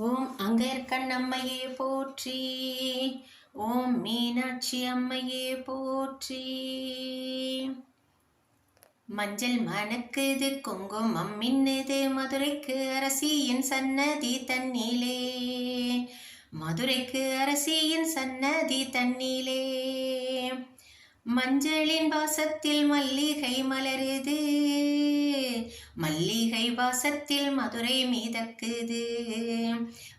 ஓம் அங்கற்கண்ணம்மையே போற்றி. ஓம் மீனாட்சி அம்மையே போற்றி. மஞ்சள் மணக்குது குங்குமம் மின்னுது மதுரைக்கு அரசியின் சன்னதி தன்னிலே. மதுரைக்கு அரசியின் சன்னதி தன்னிலே. மஞ்சளின் வாசத்தில் மல்லிகை மலருது. மல்லிகை வாசத்தில் மதுரை மீதக்குது.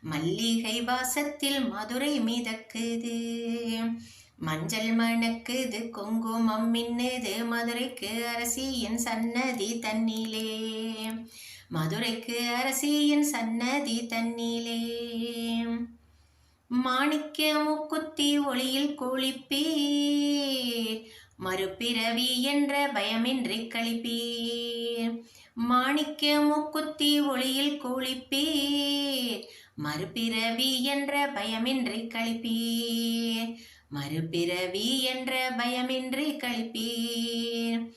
மல்லிகை வாசத்தில் மதுரை மீதக்குது. மஞ்சள் மணக்குது குங்குமம் மின்னுது மதுரைக்கு அரசியின் சன்னதி தன்னிலே. மதுரைக்கு அரசியின் சன்னதி தன்னிலே. மாணிக்க மூக்குத்தி ஒளியில் குளிப்பீர். மறுபிறவி என்ற பயமின்றி கழிப்பீர் மாணிக்க முக்குத்தி ஒளியில் குளிப்பீர். மறுபிறவி என்ற பயமின்றி கழிப்பீர் மறுபிறவி என்ற பயமின்றி கழிப்பீர்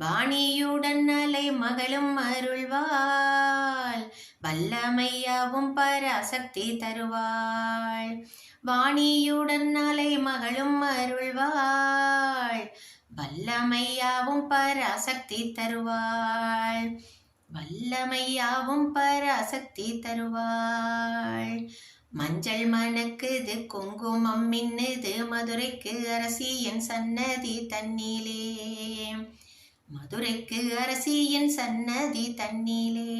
வாணியுடன் அலை மகளும் அருள்வாள். வல்லமையாவும் பராசக்தி தருவாள். வாணியுடன் அலை மகளும் அருள்வாள். வல்லமையாவும் பராசக்தி தருவாள். வல்லமையாவும் பராசக்தி தருவாள். மஞ்சள் மணக்குது குங்குமம் மின்னுது மதுரைக்கு அரசியின் சன்னதி தண்ணீலே மதுரைக்கு அரசியின் சன்னதி தண்ணீலே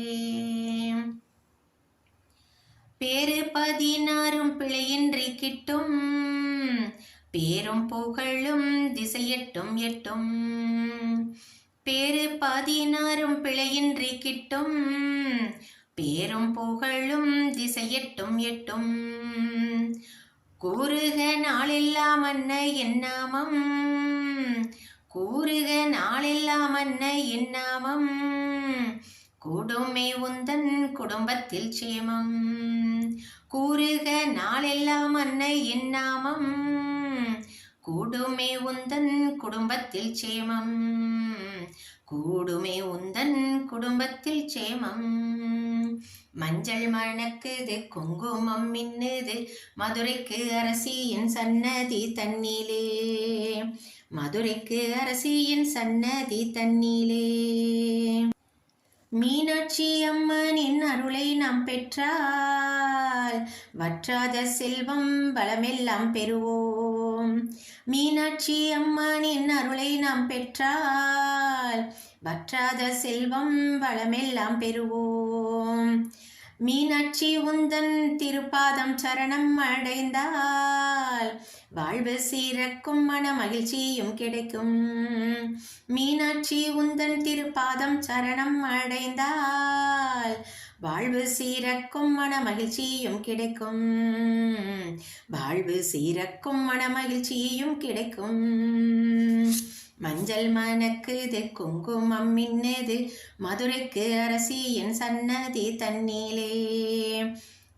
பேரு பதினாறும் பிழையின்றி கிட்டும். பேரும் புகழும் திசையட்டும் எட்டும். பேரு பதினாறும் பிழையின்றி கிட்டும். பேரும் புகழும் திசையட்டும் எட்டும். கூறுக நாளெல்லாம் அன்ன என்னாமம் கூறுக நாளெல்லாம் அன்ன என்னாமம் கூடுமே உந்தன் குடும்பத்தில் சேமம் கூறுக நாளெல்லாம் அன்ன என்னாமம் கூடுமே உந்தன் குடும்பத்தில் சேமம். கூடுமே உந்தன் குடும்பத்தில் சேமம். மஞ்சள் மணக்குது குங்குமம் மின்னுது மதுரைக்கு அரசியின் சன்னதி தன்னிலே. மதுரைக்கு அரசியின் சன்னதி தன்னிலே. மீனாட்சி அம்மனின் அருளை நாம் பெற்றால் வற்றாத செல்வம் பலமெல்லாம் பெறுவோம். மீனாட்சி அம்மனின் அருளை நாம் பெற்றால் வற்றாத செல்வம் வளமெல்லாம் பெறுவோம். மீனாட்சி உந்தன் திருப்பாதம் சரணம் அடைந்தால் வாழ்வு சீரக்கும் மன மகிழ்ச்சியும் கிடைக்கும். மீனாட்சி உந்தன் திருப்பாதம் சரணம் அடைந்தால் வாழ்வு சீரக்கும் மன மகிழ்ச்சியும் கிடைக்கும். வாழ்வு சீரக்கும் மன மகிழ்ச்சியும் கிடைக்கும். மஞ்சள் மணக்குது குங்குமம் மின்னுது மதுரைக்கு அரசியின் சன்னதி தன்னிலே.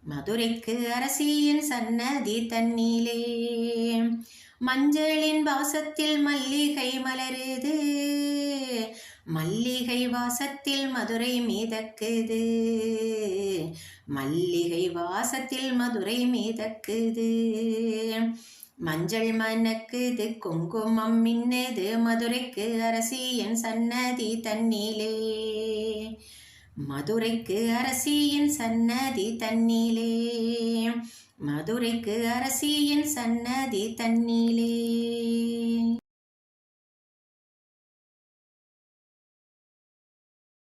மதுரைக்கு அரசியின் சன்னதி தன்னிலே. மஞ்சளின் வாசத்தில் மல்லிகை மலருது மல்லிகை வாசத்தில் மதுரை மீதக்குது. மல்லிகை வாசத்தில் மதுரை மீதக்குது. மஞ்சள் மணக்குது குங்குமம் மின்னுது மதுரைக்கு அரசியின் சன்னதி தன்னிலே மதுரைக்கு அரசியின் சன்னதி தன்னிலே மதுரைக்கு அரசியின் சன்னதி தன்னிலே